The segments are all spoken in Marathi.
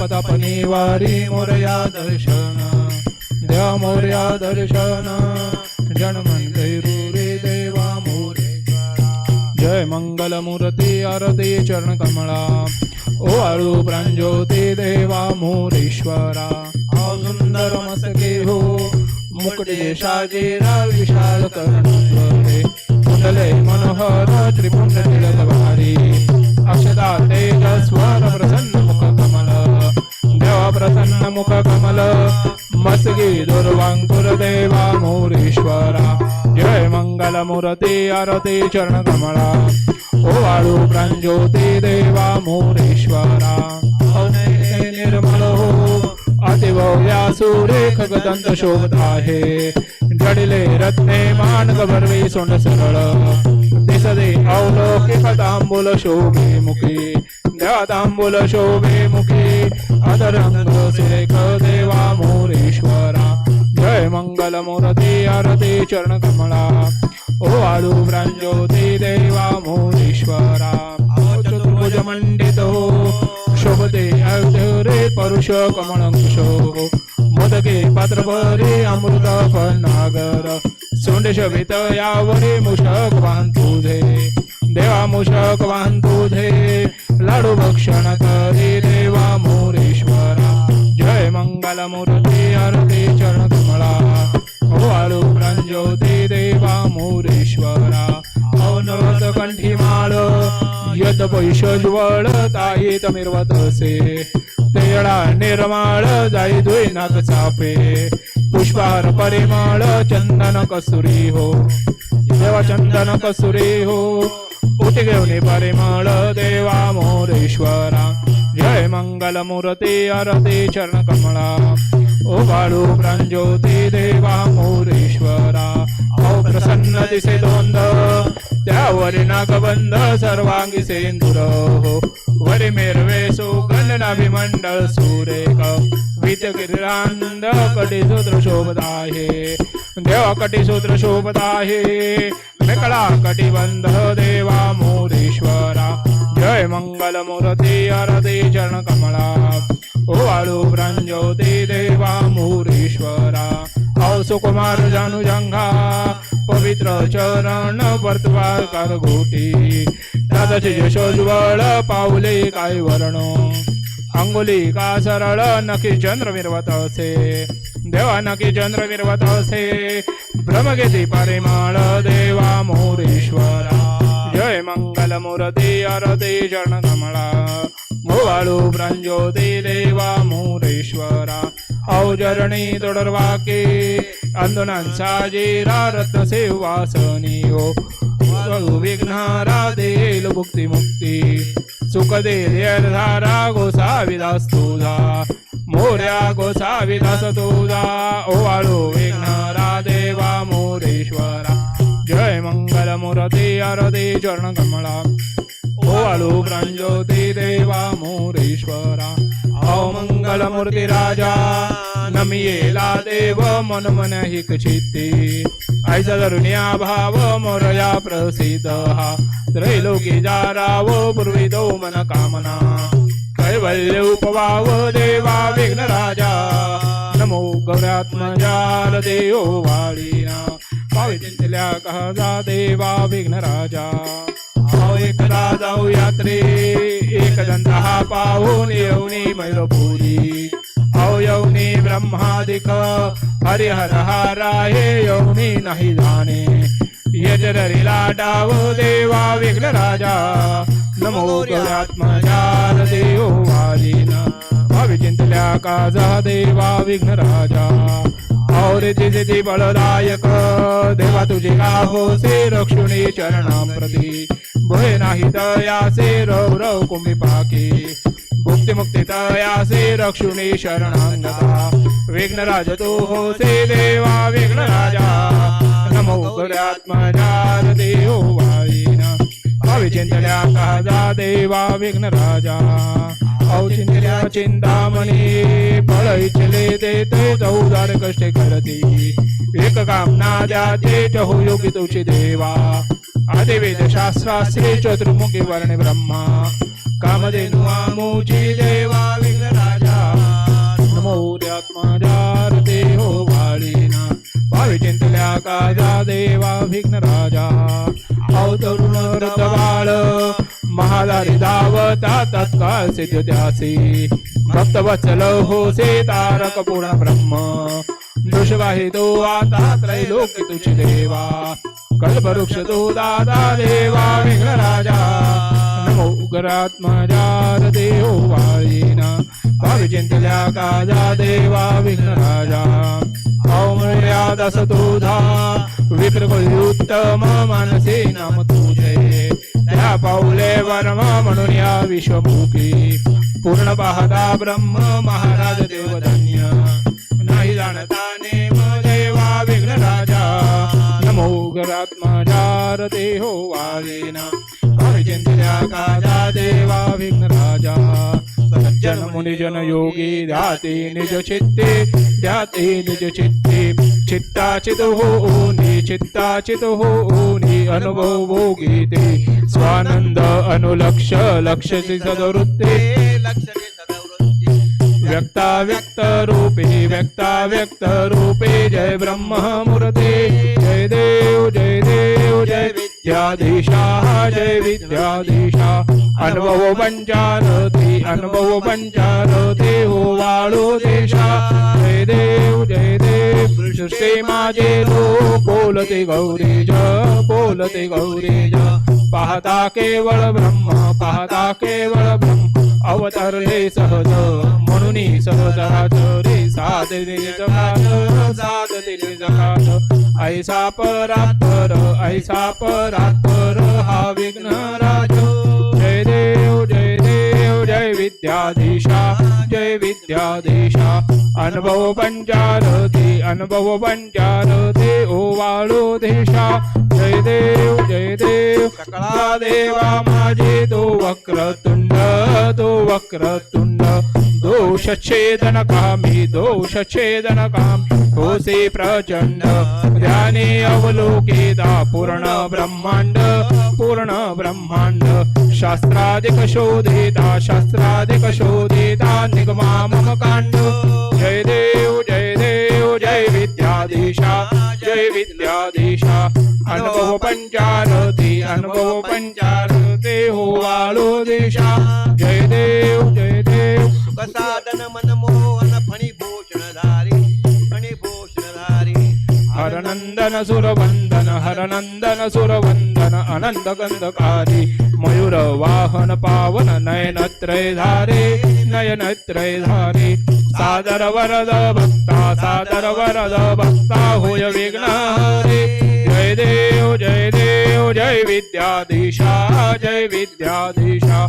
जपतपनी वारी मोरया दर्शन. द्या मोरया दर्शन. जनमन रे देवा मोरे जय मंगल मूर्ती आरती चरण कमळा ओ आळू प्रांजोती देवा मोरेश्वरा. हा सुंदर मस्तके हो. मुकटे शाजीरा विशाल कर्णत्वरे कुंडले मनोहर त्रिपुंड भारी अक्षदा तेज स्वर प्रसन्न मुख प्रसन्न मुख कमल। मसगी दुर्वांकुर देवा मोरेश्वरा। जय मंगल मूर्ती आरती चरण कमळा ओ वाळू प्रांजोती देवा मोरेश्वरा। निर्मल हो अतिभव्या सुरेख गदंत शोभत आहे जडिले रत्ने मान गभरवे सोंड सरळ। दिसदे अवलोकिक तांबूल शोभे मुखी। द्या तांबूल शोभे मुखी। अदरंग सुरेख देवा मोरेश्वरा। जय मंगल मूर्ती आरती चरण कमळा ओ आळू प्रांजोती देवा मोरेश्वरा। चतुर्भुज मंडित हो। शोभते अवधरे परुष कमळंकुशो हो। मोदके पात्र भरे अमृत फनागर सोंडे शोभित यावरे मुषक वाहन तुझे। देवा मुषक वाहन तुझे। लाडू भक्षण करी देवा मोरेश्वरा. जय मंगल मूर्ती आरती चरण कमळा. हो ओ आळू प्रांजोती देवा मोरेश्वरा. हो औनवत कंठी माळ यत पैश ज्वळ ताई तमिरवतसे तेळा निर्माळ जाई धुई नाग चापे. पुष्पहार परिमळ चंदन कसुरी हो. देवा चंदन कसुरी हो. मूर्ती घेऊन परिमळ देवा मोरेश्वरा। जय मंगल मूर्ती आरती चरण कमळा ओ बाळू प्रांजोती देवा मोरेश्वरा। औ प्रसन्न दिसे दोंद त्यावरी नागबंध सर्वांगी सेंदुर। हो वरी मेरवे सुगंध नाभिमंडळ सुरेख। वित गिरांद कटी सूत्र शोभत आहे देवा कटी सूत्र शोभत आहे मेकळा कटी बंध देवा मोरेश्वरा जय मंगल मूर्ती आरती चरण कमळा ओ आळू प्रांजोती देवा मोरेश्वरा औ सुकुमार जानु जंघा पवित्र चरण वर्तवा कर गोटी दादाचे यशोज्वळ पावले काय वर्ण अंगुली का सरळ नकी चंद्र विरवत असे. देवा नकी चंद्र विरवत असे. भ्रमगेती परिमाळ देवा मोरेश्वरा. जय मंगल मूर्ती आरती चरण कमळा. भुवाळू प्रांजोती देवा मोरेश्वरा. औजरणी तोडरवाके आंदोलनांचा जेरा रत्न सेवासनी ओ विघ्नारा देल मुक्ती मुक्ती सुखदे धारा गोसाविदास तुझा मोर्या गोसाविदास तुझा ओवाळू विघ्नारा देवा मोरेश्वरा। जय मंगल मूर्ती आरती चरण कमळा ओवाळू प्रांजोती देवा मोरेश्वरा। ओ मंगल मूर्ती राजा नमियेला देव मन मन हिक चित्ती। ऐसा धरुण्या भाव मोरया प्रसिद्ध। हा त्रैलोकी जाराव पूर्विदो मन कामना। कैवल्य उपवाव देवा विघ्न राजा। नमो गौरात्मजार देव वाळीना पावितल्या कहजा देवा विघ्न राजा। एक एकदा जाऊ यात्रे। एक दंता पाहून येऊनी मैलपुरी आओ ब्रह्मादिक। हरिहर हारा हे नाही जाणे यजरीला डाव देवा विघ्न राजा। नमो गौरात्मजा देव वालीना। भाविचिंतल्या काजा देवा विघ्न राजा। और जिथे बळदायक देवा तुझे आहो से रक्षुणी चरणा प्रती। भय नाही दयासे रव रव कुंभी पाके। मुक्ती रक्षुणी शरणांगता विघ्नराज तो हो देवा विघ्नराजा। नमो गुरात्मजा देव वाईना अविचिंतल्या काजा देवा विघ्नराजा। औचिंतल्या चिंतामणी फळ इच्छले देते चौदार कष्टे करती। एक कामना द्या ते चहु योगी तुझी देवा। आदिवेद शास्त्रास्त्रे चतुर्मुखी वर्णे ब्रह्मा कामधेनु आमुची देवा विघ्नराजा। राजा मंगलात्मजा देहो वाळीना। भावी चिंतल्या काजा देवा विघ्नराजा। अवतरुण रथबाळ महादारी धावता तत्काळ सिद्ध त्यासी। भक्तवत्सल हो से तारक पूर्ण ब्रह्म। दृशवाही तो आता त्रैलोक्य तुझी देवा। कल्पवृक्ष तो दादा देवा विघ्न राजा नमो उग्रात्मजा देव वाळीना भावी चिंतल्या काजा देवा विघ्नराजा राजा औमर्याद असतोधा मानसे नाम तुझे। त्या पाऊले वर्म म्हणून या विश्वमुखी पूर्ण पाहता ब्रह्म महाराज काजा देवा विघ्न राजा। सज्जन मुनिजन योगी ध्याते निज चित्ते ध्याते निज चित्ते। चित्ताचित हो नि चित्ताचित हो नि अनुभव भोगी ते स्वानंद अनुलक्ष लक्ष सदवृत्ते। व्यक्ता व्यक्त रूपे व्यक्ता व्यक्त रूपे जय ब्रह्म मूर्ते जय देव जय देव जय विद्याधीशा जय विद्याधीशा। अनुभव पंचारती अनुभव पंचारते हो वाळो देशा। जय देव जय देव सृष्टी माझे लो बोलते गौरी ज बोलते गौरी ज। पाहता केवळ ब्रह्म पाहता केवळ ब्रह्म। अवतरले सहज म्हणून सहजराचरे साधले जगात साधले जगात. ऐसा परात्पर ऐसा परात्पर हा विघ्न राज. जय देव जय देव जय विद्याधीशा जय विद्याधीशा. अनुभव पंचारती अनुभव पंचारती ओ वाळो देशा. जय देव जय देव सकळा देवा माझे तो वक्रतुंड तो वक्रतुंड दोष छेदन कामी दोष छेदन काम होसे प्रचंड ध्याने अवलोकेदा पूर्ण ब्रह्मांड पूर्ण ब्रह्मांड शास्त्राधिक शोधेता शास्त्राधिक शोधेता निगमा मम कांड। जय देव जय देव जय विद्याधीशा जय विद्याधीशा। अनुभव पंचारती अनुभव पंचारते हो वाळो देशा. जय देव जय देव. सुख साधन मन मोहन फणी भूषणधारी फणी भूषणधारी हरनंदन सुरवंदन हरनंदन सुरवंदन अनंत गंधकारी मयूर वाहन पावन नयन धारे नयन धारे सादर वरद भक्ता सादर वरद भक्ता होय विघ्न हरे जय देव जय देव जय विद्याधीशा जय विद्याधीशा.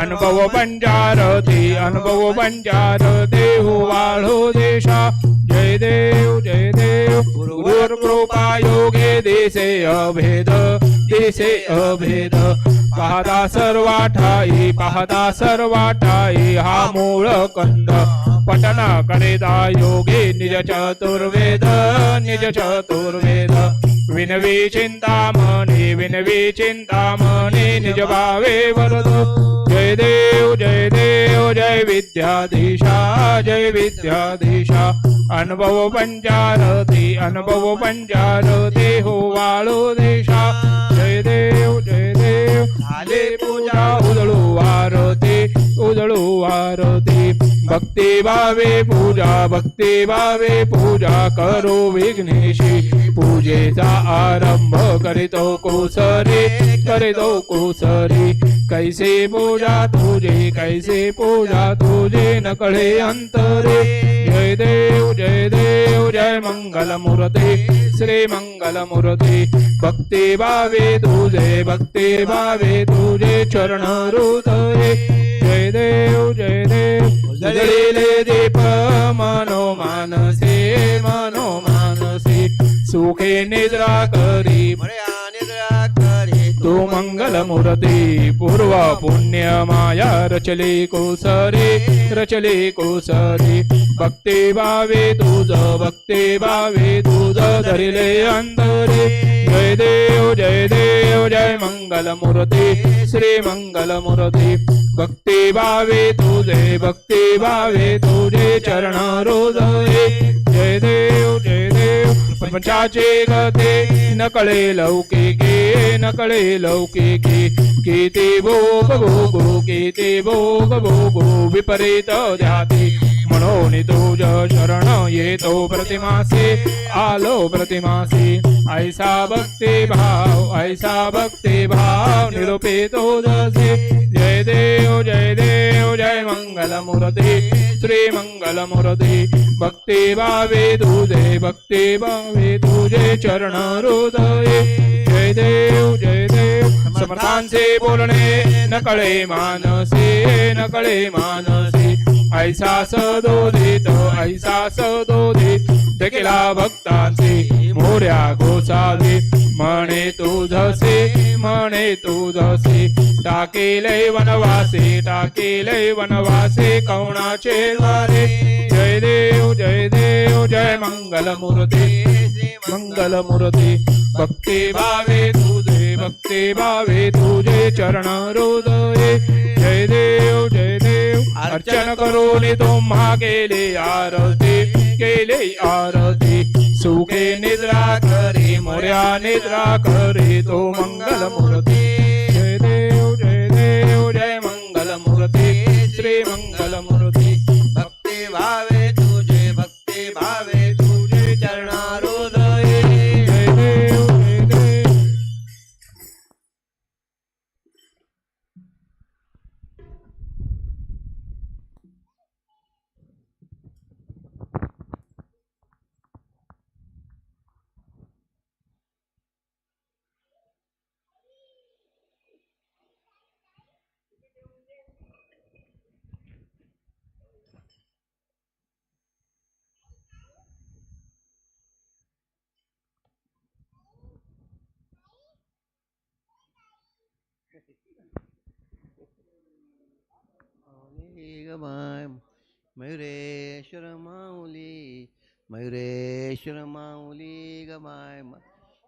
अनुभव पंचारती अनुभव बंजार देव वाढो देशा. जय देव जय देव गुरुर कृपा योगे देशे अभेद देशे अभेद. पाहता सर्वाठाई पाहता सर्वाठाई हा मूळ कंद. पटना करेदा योगे निज चतुर्वेद निज चतुर्वेद. विनवी चिंतामणी विनवी चिंतामणी निज भावे वरद। जय देव जय देव जय विद्याधीशा जय विद्याधीशा। अनुभव पंचारती अनुभव पंचारती हो वाळो देशा। जय देव जय देव झाले पूजा। उजळू वारती उजळू वारती भक्ती भावे पूजा भक्ती भावे पूजा करो विघ्नेशी। पूजेचा आरंभ करीतो कोसरे करीतो कोसरे। कैसे पूजा तुझे कैसे पूजा तुझे न कळे अंतरे। जय देव जय देव जय मंगल मूर्ती श्री मंगल मूर्ती। भक्ती भावे तुझे भक्ती भावे तुझे चरण हृदये. जय देव जय देव. जळलेले दीप मनो मानसे मनो मानसे. सुखे निद्रा करी. निद्रा करे तू मंगल मूर्ती पूर्व पुण्य माया रचले कोसरे रचले कोसरे. भक्ते भावे तुझ भक्ते भावे तुझ धरिले अंधरे जय देव जय देव जय मंगल मूर्ती श्री मंगल मूर्ती भक्ती भावे तुझे भक्ती भावे तुझे चरण हृदये जय देव जय देव पंचाचे गते नकळे लौकिके नकळे लौकिके किती भोग भोगो किती भोग भोगो विपरीत ध्याती म्हणून तुझ शरण येतो प्रतिमासे. आलो प्रतिमासे. ऐसा भक्ती भाव ऐसा भक्ती भाव निरूपितो जसे जय देव जय देव जय मंगल मूर्ती श्री मंगल मूर्ती भक्ती भावे तुझे भक्ती भावे तुझे चरण हृदये. जय देव जय देव समर्थांचे बोलणे नकळे मानसे नकळे मानसे. ऐसा सदोदित ऐसा सदोदित देखिला भक्तांचे मोऱ्या गोसावे म्हणे तुझसे म्हणे तुझसे टाकेले वनवासे टाकेले वनवासे कवणाचे द्वारे जय देव जय देव जय मंगल मूर्ती मंगल मूर्ती भक्ती भावे तुझे. भक्ती भावे तुझे चरण हृदये जय देव जय देव अर्चन करून तुम्हा केले आरती। केले आरती सुखे निद्रा करे मोर्या निद्रा करे तो मंगल मूर्ती। जय देव जय देव जय मंगल मूर्ती। श्री मंगल मूर्ती। भक्ती भावे माय मयुरेश्वर माऊली मयुरेश्वर माऊली ग माय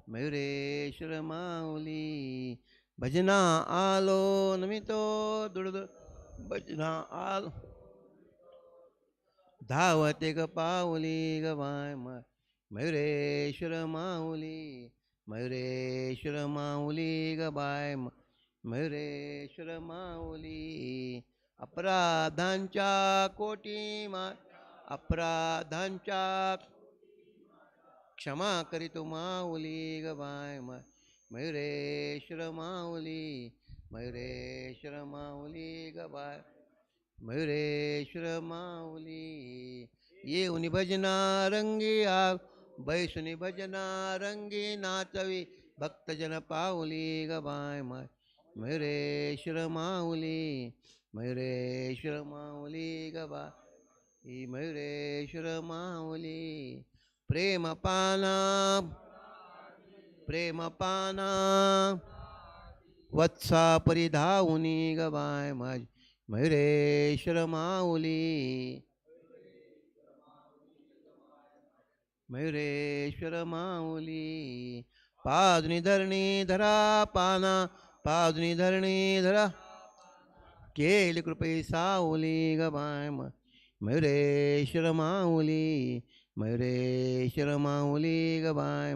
मयुरेश्वर माऊली. भजना आलो नमितो दुडद भजना आलो. धावते ग पाऊली ग माय मयुरेश्वर माऊली मयुरेश्वर माऊली ग बाय मयुरेश्वर माऊली. अपराधांच्या कोटी मा अपराधांच्या क्षमा करीतो माऊली ग बाय म- मयुरेश्वर माऊली मयुरेश्वर माऊली ग बाय मयुरेश्वर माऊली. येऊनी भजना रंगी आ बैसुनी भजना रंगी नाचवी भक्तजन पाऊली ग बाय म मयुरेश्वर माऊली. मयुरेश्वर माऊली गबा ही मयुरेश्वर माऊली. प्रेम पाना प्रेम पाना वत्सा परिधावुनी गबाय बाय मयुरेश्वर माऊली. मयुरेश्वर माऊली. पादनी धरणी धरा पाना. पादनी धरणी धरा केली कृपे साऊली ग बाय मयुरेश्वर माऊली मयुरेश्वर माऊली ग बाय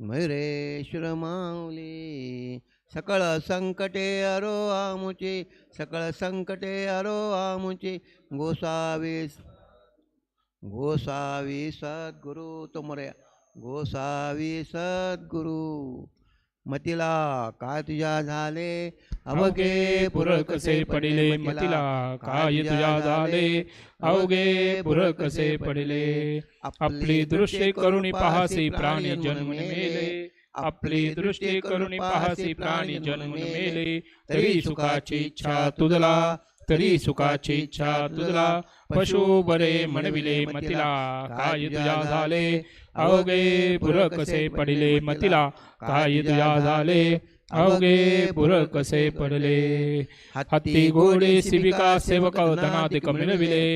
मयुरेश्वर माऊली सकळ संकटे अरो आमुचे सकळ संकटे अरो आमुचे. गोसावी गोसावी सद्गुरु तुमऱ्या गोसावी सद्गुरु. मतिला काय तुझ्या झाले? अवघे पुर कसे पडिले? मतिला? काय तुझ्या झाले? अवघे पुर कसे पडिले? आपली दृष्टी करुणी पाहासी प्राणी जन्मून मेले आपली दृष्टी करुणी पाहासी प्राणी जन्मून मेले तरी सुखाची इच्छा तुझला. तरी सुखाची इच्छा तुझला. पशु बरे म्हणविले मतिला. काय तुझ्या झाले? अवघे पुर कसे पडिले मतिला काय तुझ्या झाले अवघे पुर कसे पडले हत्ती घोडे शिबिका सेवक धनाधिक मिळविले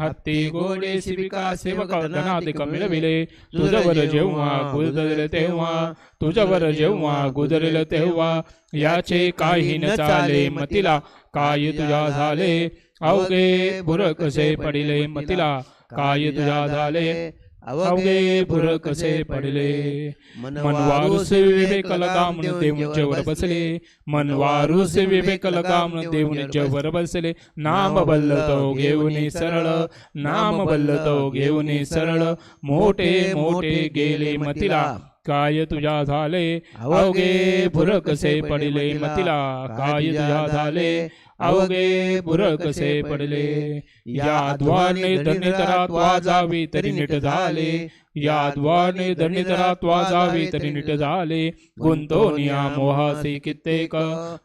हत्ती घोडे शिबिका सेवक धनाधिक मिळविले तुझवर जेव्हा गुदरेल तेव्हा तुझवर जेव्हा गुदरेल तेव्हा याचे काही न चाले मतिला काय तुझ्या झाले अवघे बुर कसे पडिले मतिला काय तुझ्या झाले अवघे बुर कसे पडले? मनवारुस विवेक लगाम देऊन जवर बसले. मनवारुस विवेक लगाम देऊन जवर बसले. नाम बल्लतो घेऊन सरळ. नाम बल्लतो घेऊन सरळ. मोठे मोठे गेले मतिला. काय तुझ्या झाले? अवघे बुर कसे पडले मतिला. काय तुझ्या झाले? अवघे बुर कसे पडले? या द्वाने दंडितरात वाजावी तरी नीट झाले. या द्वाने दंडितरात वाजावी तरी नीट झाले. गुंतवनिया मोहासे कित्येक.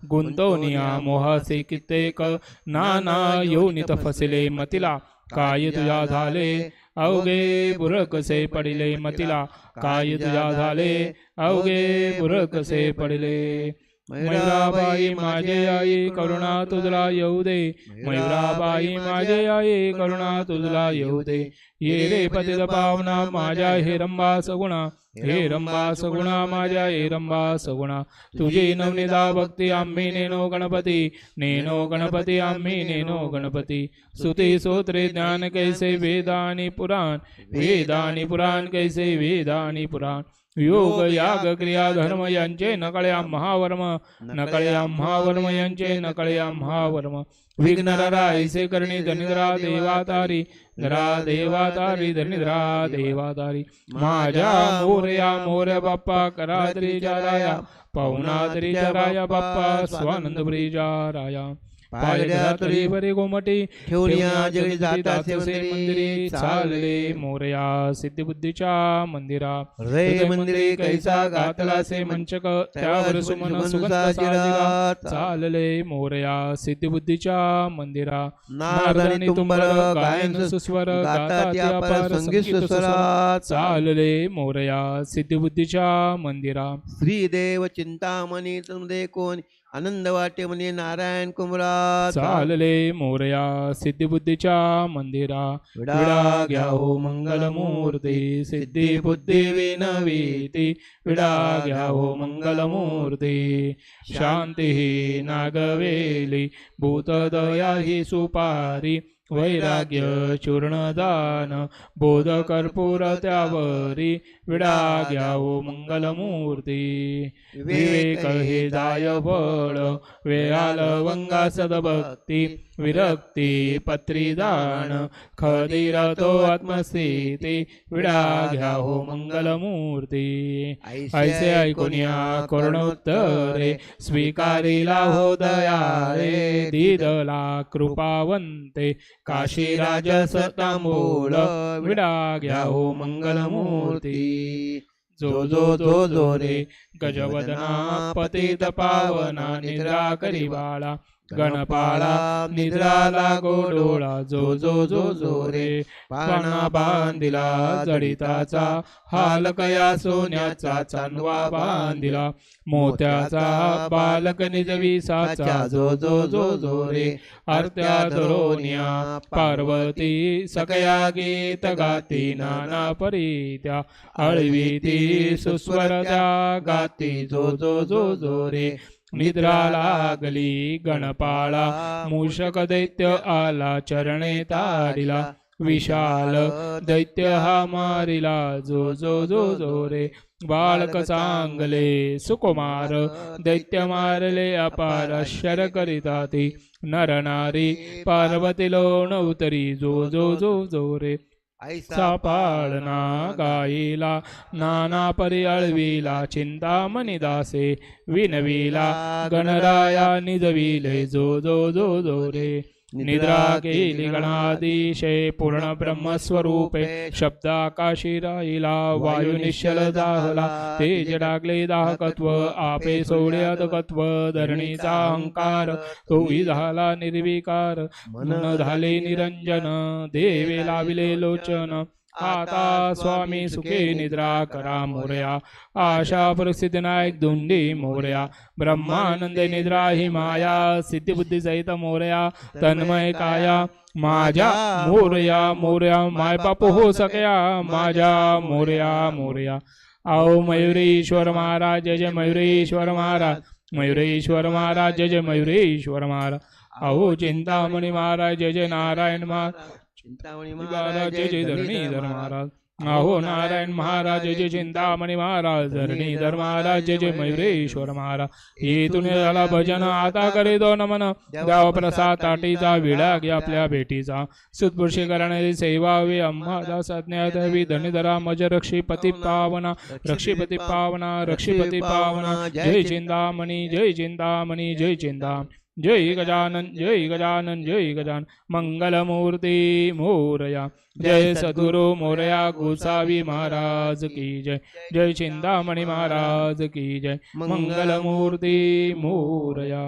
गुंतवनिया मोहासे कित्येक. नाना योनित फसले. मतिला. काय तुझ्या झाले? अवघे बुर कसे पडिले मतिला? काय तुझ्या झाले? अवघे बुर कसे पडले? मयुराबाई माझे आई करुणा तुझला येऊ दे मयुराबाई माझे आई करुणा तुझला येऊ दे ये रे पतित पावना माझ्या हे रंबा सगुणा हे रंबा सगुणा माझ्या हे रंबा सगुणा तुझी नवनिदा भक्ती आम्ही नेनो गणपती नेनो गणपती आम्ही नेनो गणपती सुती सोत्रे ज्ञान कैसे वेदानी पुराण वेदानी पुराण कैसे वेदानी पुराण योग याग क्रिया धर्म यांचे नकळ्या महावर्म नकळ्या महावर्म। यांचे नकळ्या महावर्म विघ्नरा ऐसे करणी धनिद्रा देवातारी धरा देवातारी धनिद्रा देवातारी माझ्या मोरया मोर्या बाप्पा करा त्रिजाराया राया पाहुणा तरी राया बाप्पा स्वानंद ब्रिजा राया पायऱ्या तरी बरे गोमटी जगडी जाता मंदिरी चालले मोरया सिद्धिबुद्धीच्या मंदिरा. रे मंदिरे कैसा गातला से मंचक त्यावर सुमन सुगंध चालले मोरया सिद्धिबुद्धीच्या मंदिरा. नारदानी तुंबर गायन सुस्वर गाता संगीत सुस्वरात चालले मोरया सिद्धिबुद्धीच्या मंदिरा. श्रीदेव चिंतामणी तुमदे कोण आनंद वाटे म्हणे नारायण कुमरा चालले मोरया सिद्धिबुद्धीच्या मंदिरा. विडा घ्या हो मंगलमूर्ती. सिद्धी बुद्धी विनवीती. विडा घ्या हो मंगलमूर्ती. शांती ही नागवेली. भूतदया ही सुपारी. वैराग्य चूर्णदान बोध कर्पूर त्यावरी विडा घ्या मंगलमूर्ती। विवेक हे दाय बळ वेळाल वंगा सदभक्ती विरक्ती पत्रीदान खदीर तो आत्मस्थिती विडा घ्या हो मंगलमूर्ती। ऐसे ऐकून या करुणोत्तरे स्वीकारिला हो दया रे दिदला कृपावंते काशी राज विडा घ्या हो मंगलमूर्ती. जो जो जो जो रे गजवदना पतित पावना निद्रा करी बाळा. गणपाळा निद्राला गोडोळा जो जो जो जो रे. पाना बांधिला जडिताचा हाल कया सोन्याचा चांदवा बांधिला. मोत्याचा बालक निजविसाचा जो जो जो जो रे. आरत्या धरोनिया पार्वती सकया गीत गाती नाना परीत्या. अळवी ती सुस्वरत्या गाती जो जो जो जो रे. निद्रा लागली गणपाळा मूषक दैत्य आला चरणे तारिला विशाल दैत्य हा मारिला जो जो जो जो रे. बालक चांगले सुकुमार दैत्य मारले अपार शर करिता ती नर नारी. पार्वती लोण उतरी जो जो जो जो रे. सापाळना गाईला नाना परी अळविला चिंतामणी दासे विनविला गणराया निजविले जो जो जो जो रे. निद्रा केली गणाधीशे पूर्ण ब्रह्मस्वरूपे शब्द आकाशी राहिला वायू निश्चल दाहला तेज डागले दाहकत्व आपे सोडे अदकत्व धरणीचा अहंकार तोही झाला निर्विकार मन झाले निरंजन देवे लाविले लोचन आता स्वामी सुखे निद्रा करा मोरया. आशा परिस्थिती नायक धुंडी मोरया. ब्रह्मानंद निद्रा हि माया. सिद्धिबुद्धी सहित मोरया. तन्मय काया. माझ्या मोरया मोरया. माय बाप हो सकया माझ्या मोरया मोरया. आओ मयुरेश्वर महाराज जय जय मयुरेश्वर महाराज. मयुरेश्वर महाराज जय जय मयुरेश्वर महाराज. अहो चिंतामणी महाराज जय जय नारायण महाराज. चिंतामणी महाराज जय जय धरणीधर महाराज. अहो नारायण महाराज जय चिंतामणी महाराज धरणीधर महाराज जय जय मयुरेश्वर महाराज. येथून झाला भजन आता करे दो नमन. द्याव प्रसाद ताटीचा विडा घ्या आपल्या भेटीचा. सुतपुरुषी करणारी सेवा वे अंबा दास अज्ञातवी धनीधरा मज रक्षीपती पावना रक्षीपती पावना रक्षीपती पावना. जय चिंतामणी जय चिंतामणी जय चिंता. जय गजानन जय गजानन जय गजान मंगलमूर्ती मोरया। जय सद्गुरु मोरया गोसावी महाराज की जय। जय चिंतामणी महाराज की जय। मंगलमूर्ती मोरया।